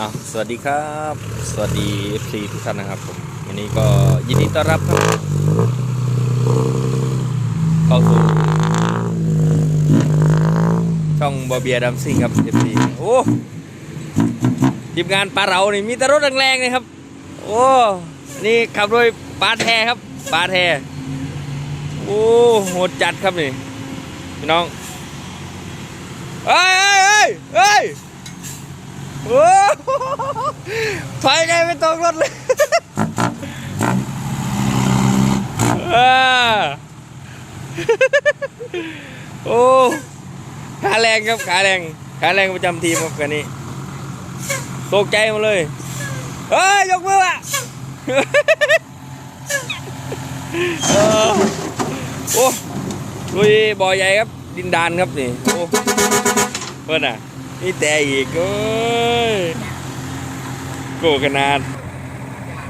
อะสวัสดีครับ สวัสดี FC ทุกท่านนะครับผมวันนี้ก็ยินดีต้อนรับครับเข้าสู่ช่องบอเบียดัมซิงครับ FC โอ้ทีมงานปลาเรานี่มีแต่รถแรงๆเลยครับ โอ้นี่ขับโดยปลาแทครับปลาแทโอ้โหดจัดครับนี่พี่น้องเฮ้ยเฮ้ยเฮ้ยเฮ้ย โอ้โหถอยไงไม่ตกรถเลยโอ้ขาแรงครับขาแรงขาแรงประจำทีมครับกันนี้ตกใจมาเลยเฮ้ยยกมืออะโอ้ลุยบ่อใหญ่ครับดินดานครับนี่โอ้เพื่อนอะ นี่แต่อีกเอ้ยโกขนาด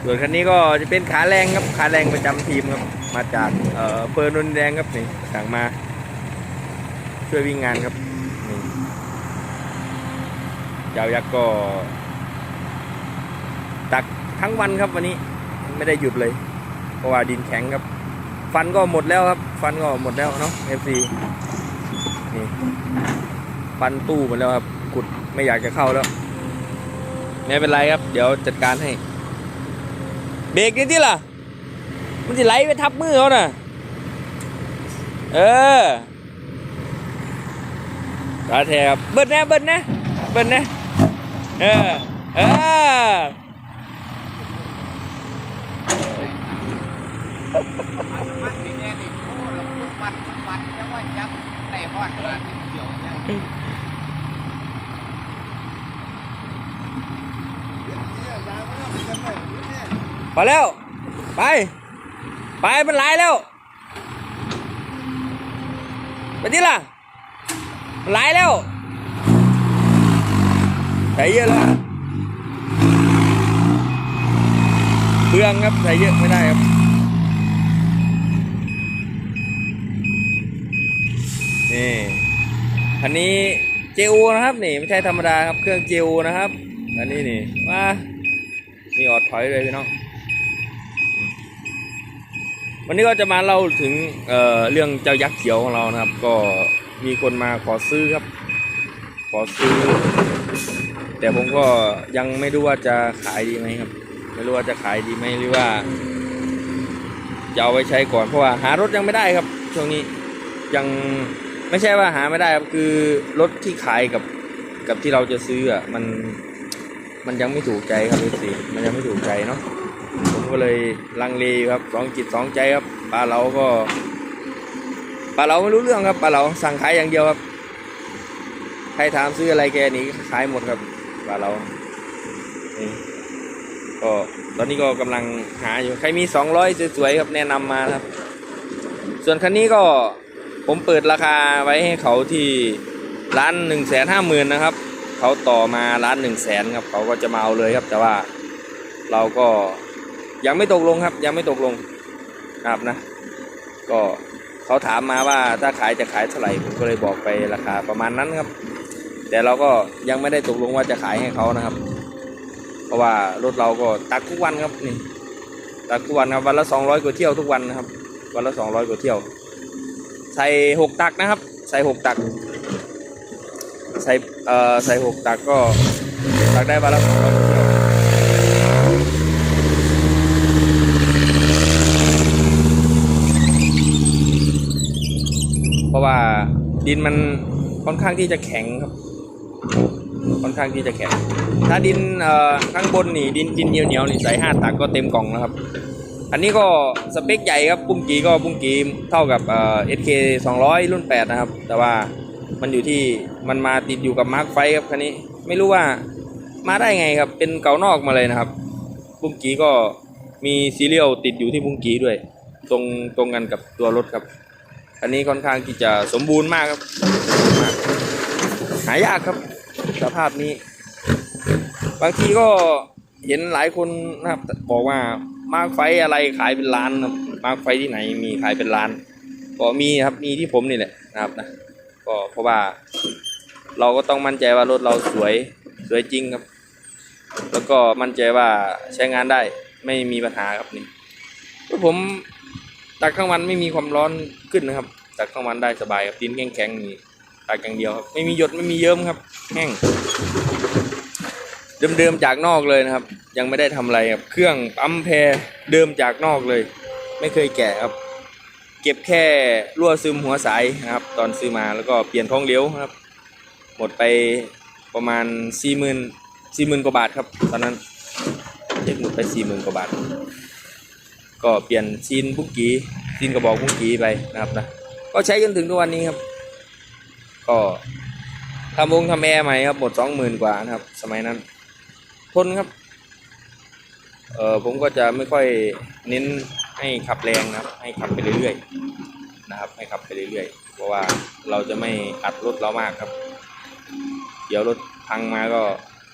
ส่วนคันนี้ก็จะเป็นขาแรงครับ ขาแรงประจำทีมครับ มาจากเอ่อเปิร์นนนแดงครับนี่สั่งมา ช่วยวิ่งงานครับนี่เจ้ายักษ์ก็ ตักทั้งวันครับวันนี้ไม่ได้หยุดเลย เพราะว่าดินแข็งครับ ฟันก็หมดแล้วครับ ฟันก็หมดแล้วเนาะ FC นี่ฟันตู้หมดแล้วครับ ขุดไม่อยากจะเข้าแล้ว ไม่เป็นไรครับ เดี๋ยวจัดการให้ เบรกนี่ที่ล่ะ มันจะไหลไปทับมือเขาน่ะ เออตาแทครับ เบิ้ลนะ เบิ้ลนะ เบิ้ลนะ เออ เออมันสิแน่นี่โอ้เราพูดปัดปัดจังว่ายักษ์แต่ฮอดมาที่เดียวยั พอแล้ว ไป ไปมันไหลแล้ว ไปที่ล่ะมันไหลแล้วใส่เยอะแล้วเปลืองครับใส่เยอะไม่ได้ครับนี่อันนี้เจโอนะครับนี่ไม่ใช่ธรรมดาครับเครื่องเจโอนะครับอันนี้นี่มา นี่ออดถอยเลยพี่น้อง วันนี้ก็จะมาเล่าถึงเเรื่องเจ้ายักษ์เขียวของเรานะครับ ก็มีคนมาขอซื้อครับ ขอซื้อ แต่ผมก็ยังไม่รู้ว่าจะขายดีไหมครับ ไม่รู้ว่าจะขายดีไหมหรือว่าจะเอาไว้ใช้ก่อนเพราะว่าหารถยังไม่ได้ครับ ช่วงนี้ยังไม่ใช่ว่าหาไม่ได้ครับคือรถที่ขายกับกับที่เราจะซื้ออะมัน มันยังไม่ถูกใจครับพี่สีมันยังไม่ถูกใจเนาะผมก็เลยลังเลครับสองจิตสองใจครับปลาเราก็ปลาเราไม่รู้เรื่องครับปลาเราสั่งขายอย่างเดียวครับใครถามซื้ออะไรแกนีขายหมดครับปลาเรานี่ก็ตอนนี้ก็กำลังหาอยู่ใครมีสองร้อยสวยๆครับแนะนำมาครับ ส่วนคันนี้ก็ผมเปิดราคาไว้ให้เขาที่ร้านหนึ่งแสนห้าหมื่นนะครับ เขาต่อมาร้านหนึ่งแสนครับ เขาก็จะมาเอาเลยครับ แต่ว่าเราก็ยังไม่ตกลงครับ ยังไม่ตกลงนะครับนะ ก็เขาถามมาว่าถ้าขายจะขายเท่าไหร่ผมก็เลยบอกไปราคาประมาณนั้นครับ แต่เราก็ยังไม่ได้ตกลงว่าจะขายให้เขานะครับ เพราะว่ารถเราก็ตักทุกวันครับนี่ตักทุกวันครับวันละสองร้อยกว่าเที่ยวทุกวันนะครับ วันละสองร้อยกว่าเที่ยว ใส่หกตักนะครับ ใส่หกตัก ใส่เอ่อใส่หกตักก็ตักได้วันละสองร้อยกว่าเที่ยวเพราะว่าดินมันค่อนข้างที่จะแข็งครับ ค่อนข้างที่จะแข็ง ถ้าดินเอ่อข้างบนนี่ดินดินเหนียวเหนียวๆนี่ใส่ห้าตักก็เต็มกล่องแล้วครับ อันนี้ก็สเปคใหญ่ครับปุ้งกีก็ปุ้งกีเท่ากับเอ่อ SK 200รุ่น8นะครับ แต่ว่า มันอยู่ที่มันมาติดอยู่กับมาร์คไฟครับคันนี้ ไม่รู้ว่ามาได้ไงครับ เป็นเก่านอกมาเลยนะครับปุ้งกีก็มีซีเรียลติดอยู่ที่ปุ้งกีด้วย ตรงตรงกันกับตัวรถครับอันนี้ค่อนข้างที่จะสมบูรณ์มากครับาหายากครับสภาพนี้ บางทีก็เห็นหลายคนนะครับ บอกว่ามาร์คไฟอะไรขายเป็นล้านครับมาร์คไฟที่ไหนมีขายเป็นล้าน ก็มีครับมีที่ผมนี่แหละนะครับนะ ก็เพราะว่า เราก็ต้องมั่นใจว่ารถเราสวยสวยจริงครับ แล้วก็มั่นใจว่าใช้งานได้ไม่มีปัญหาครับนี่ผมตักข้างวันไม่มีความร้อนขึ้นนะครับตักข้างวันได้สบายครับดินแข็งๆนี่ตักอย่างเดียวครับไม่มีหยดไม่มีเยิ้มครับ แห้งเดิมๆจากนอกเลยนะครับ ยังไม่ได้ทำอะไรครับเครื่องปั๊มแพรเดิมจากนอกเลย ไม่เคยแกะครับ เก็บแค่รั่วซึมหัวสายนะครับ ตอนซื้อมาแล้วก็เปลี่ยนท้องเลี้ยวครับ หมดไปประมาณสี่หมื่นสี่หมื่นกว่าบาทครับ ตอนนั้นเด็กหมดไปสี่หมื่นกว่าบาท ก็เปลี่ยนซีนบุกกี้ซีนกระบอกบุกกีไปนะครับนะก็ใช้จนถึงทุกวันนี้ครับ ก็ทำวงทำแอร์ใหม่ครับหมดสองหมื่นกว่านะครับ สมัยนั้น ทนครับ เออผมก็จะไม่ค่อยเน้น ให้ขับแรงนะครับ ให้ขับไปเรื่อยๆนะครับ ให้ขับไปเรื่อยๆ เพราะว่าเราจะไม่อัดรถเรามากครับ เดี๋ยวรถพังมาก็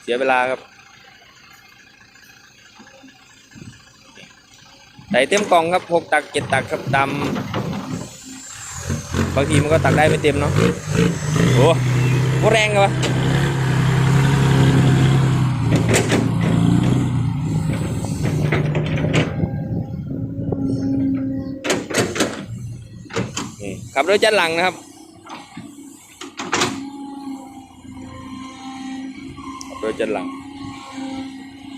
เสียเวลาครับใส่เต็มกล่องครับหกตักเจ็ดตักครับดำบางทีมันก็ตักได้ไม่เต็มเนาะโอ้โหแรงเลยวะ ขับรถจัดหลังนะครับ ขับรถจัดหลัง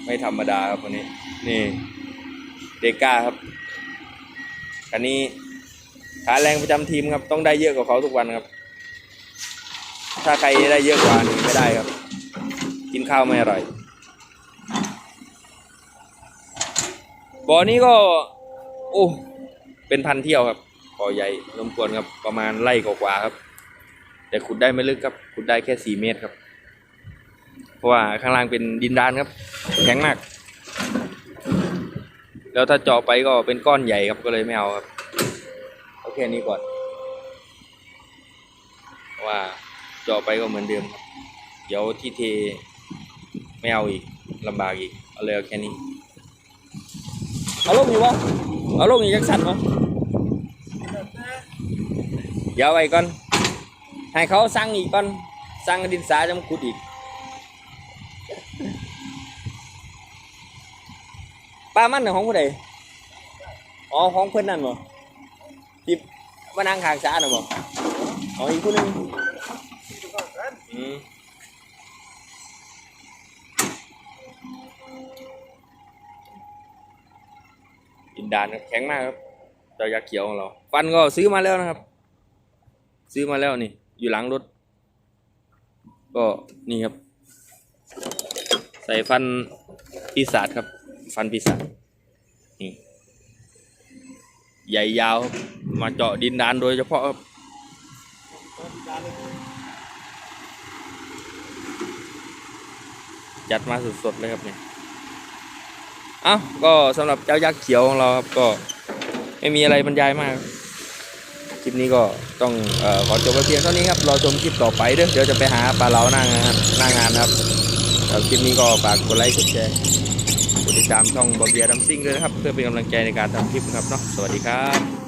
ไม่ธรรมดาครับวันนี้ นี่เดก้าครับคันนี้ขาแรงประจำทีมครับ ต้องได้เยอะกว่าเขาทุกวันครับ ถ้าใครได้เยอะกว่านี่ไม่ได้ครับ กินข้าวไม่อร่อยบ่อนี้ก็ โอ้ เป็นพันเที่ยวครับ บ่อใหญ่รวมกวนครับประมาณไร่กว่าครับ แต่ขุดได้ไม่ลึกครับขุดได้แค่สี่เมตรครับ เพราะว่าข้างล่างเป็นดินดานครับ แข็งมาก แล้วถ้าเจาะไปก็เป็นก้อนใหญ่ครับก็เลยไม่เอาครับโอเคนี้ก่อนเพราะว่าเจาะไปก็เหมือนเดิมครับ เดี๋ยวที่เทไม่เอาอีกลำบากอีก เอาเลยเอาแค่นี้ เอาลงอยู่วะเอาลงอีกจักสันวะ เดี๋ยวไว้ก่อน ให้เขาสั่งอีกก่อน สั่งดินสาจะมาขุดอีก ปลามันน่ะของผู้ใดอ๋อของเพื่อนนั่นบ่ที่มานั่งขางสาน่ะบ่อ๋ออีกผู้หนึงอืมดินดานครับแข็งมากครับเจ้ายักษ์เขียวของเรา ฟันก็ซื้อมาแล้วนะครับ ซื้อมาแล้วนี่ อยู่หลังรถ ก็นี่ครับ ใส่ฟันปีศาจครับ ฟันปีศาจนี่ใหญ่ยาวมาเจาะดินดานโดยเฉพาะครับจัดมาสดๆเลยครับเนี่ยเอ้าก็สำหรับเจ้ายักษ์เขียวของเราครับก็ไม่มีอะไรบรรยายมาก คลิปนี้ก็ต้องอขอจบไปเพียงเท่านี้ครับรอชมคลิปต่อไปเด้อเดี๋ยวจะไปหาปลาเหลาหน้างานหน้างานครับแล้วคลิปนี้ก็ฝากกดไลค์กดแชร์กดติดตามช่องบอเบียดัมซิ่งด้วยนะครับ เพื่อเป็นกำลังใจในการทำคลิปนะครับเนาะสวัสดีครับ